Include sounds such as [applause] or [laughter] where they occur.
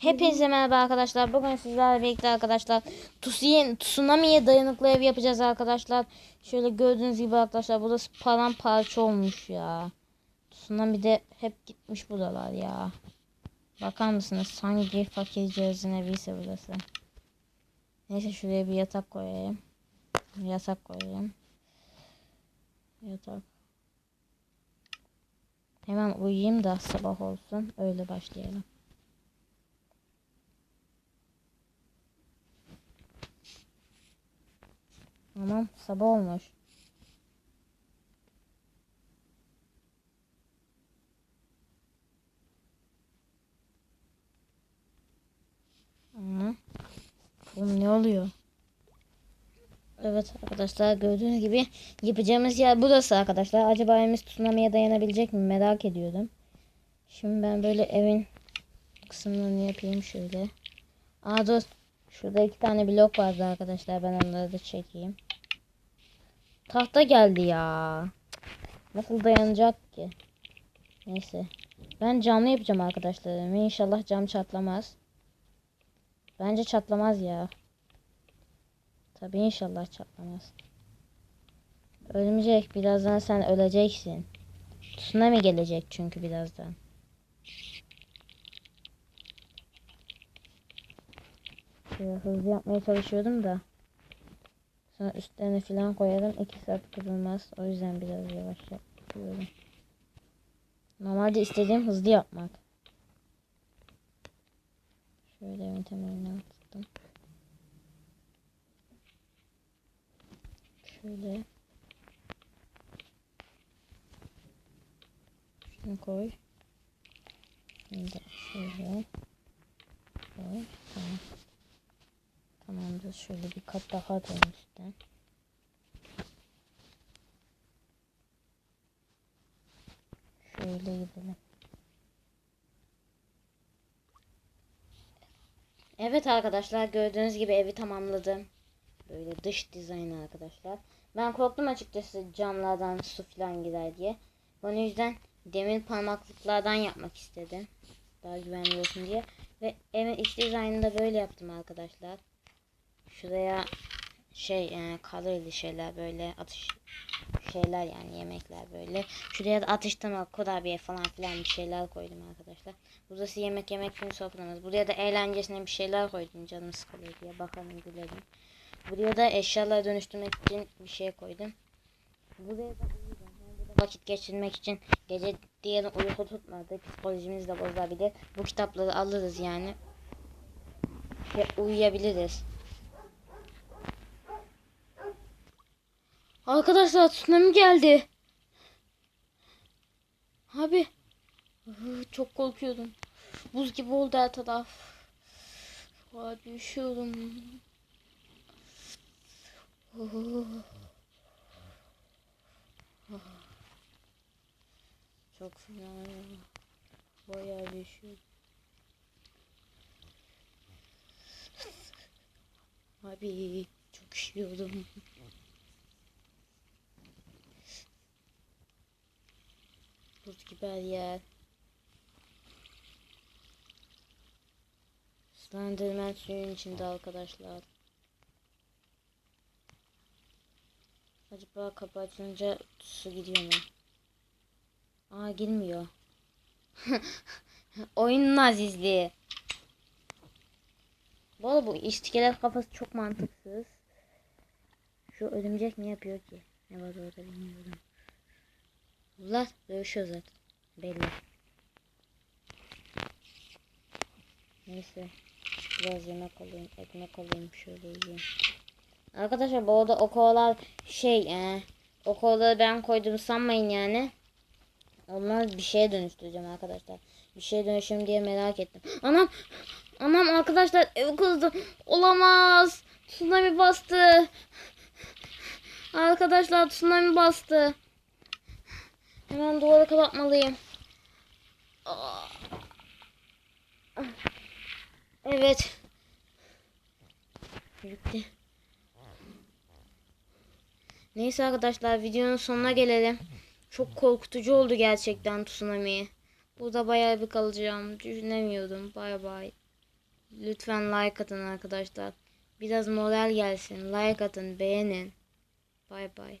Hepinize merhaba arkadaşlar. Bugün sizlerle birlikte arkadaşlar Tsunamis- tsunami'ye dayanıklı ev yapacağız arkadaşlar. Şöyle gördüğünüz gibi arkadaşlar burası paramparça olmuş ya. Tsunami'de hep gitmiş buralar ya. Bakar mısınız? Hangi fakir cihazın eviyse burası. Neyse şuraya bir yatak koyayım. Yatak koyayım. Yatak. Hemen uyuyayım da sabah olsun. Öyle başlayalım. Tamam sabah olmuş. Hı. Oğlum ne oluyor? Evet arkadaşlar gördüğünüz gibi yapacağımız yer burası arkadaşlar. Acaba evimiz tsunami'ye dayanabilecek mi merak ediyordum. Şimdi ben böyle evin kısımlarını yapayım şöyle. Aa dur. Şurada iki tane blok vardı arkadaşlar. Ben onları da çekeyim. Tahta geldi ya. Nasıl dayanacak ki? Neyse. Ben camlı yapacağım arkadaşlar. İnşallah cam çatlamaz. Bence çatlamaz ya. Tabii inşallah çatlamaz. Ölmeyecek. Birazdan sen öleceksin. Tsunami gelecek çünkü birazdan. Şöyle hızlı yapmaya çalışıyordum da. Sonra üstlerine falan koyarım. 2 saat kırılmaz. O yüzden biraz yavaş yapıyorum. Normalde istediğim hızlı yapmak. Şöyle evin temeline attım. Şöyle. Şunu koy. Şimdi şöyle. Koy. Tamam. Tamamdır. Şöyle bir kat daha atalım üstten. Şöyle gidelim. Evet arkadaşlar gördüğünüz gibi evi tamamladım. Böyle dış dizayn arkadaşlar. Ben korktum açıkçası camlardan su falan gider diye. Bunun yüzden demir parmaklıklardan yapmak istedim. Daha güvenli olsun diye. Ve evin iç dizaynını da böyle yaptım arkadaşlar. Şuraya şey e, kalorili şeyler böyle atış şeyler yani yemekler böyle. Şuraya da atıştırma kurabiye falan filan bir şeyler koydum arkadaşlar. Burası yemek yemek için soframız. Buraya da eğlencesine bir şeyler koydum canım sıkılıyor diye bakalım gülelim. Buraya da eşyaları dönüştürmek için bir şey koydum. Buraya da. Yani vakit geçirmek için gece diğer uyku tutmadı. Psikolojimiz de bozulabilir. Bu kitapları alırız yani. Ve uyuyabiliriz. Arkadaşlar tsunami geldi. Abi. Çok korkuyordum. Buz gibi oldu her taraf. Abi üşüyorum. Çok fena ya. Bayağı bir üşüyorum. Abi çok üşüyorum. Her yer. Slenderman suyun içinde arkadaşlar. Acaba kapı açılınca su gidiyor mu? Aa girmiyor. [laughs] Oyunun azizliği. Bu arada bu iskelet kafası çok mantıksız. Şu örümcek ne yapıyor ki? Ne var orada bilmiyorum. Bunlar dövüşüyor zaten. Belli. Neyse. Biraz yemek alayım. Ekmek alayım. Şöyle yiyeyim. Arkadaşlar bu arada o kovalar şey e, o kovaları ben koydum sanmayın yani. Onlar bir şeye dönüştüreceğim arkadaşlar. Bir şeye dönüşüm diye merak ettim. Anam anam arkadaşlar ev kızdı. Olamaz. Tsunami bastı. Arkadaşlar tsunami bastı. Hemen duvara kapatmalıyım. Evet. Bitti. Neyse arkadaşlar videonun sonuna gelelim. Çok korkutucu oldu gerçekten tsunami. Burada bayağı bir kalacağım. Düşünemiyordum. Bay bay. Lütfen like atın arkadaşlar. Biraz moral gelsin. Like atın, beğenin. Bay bay.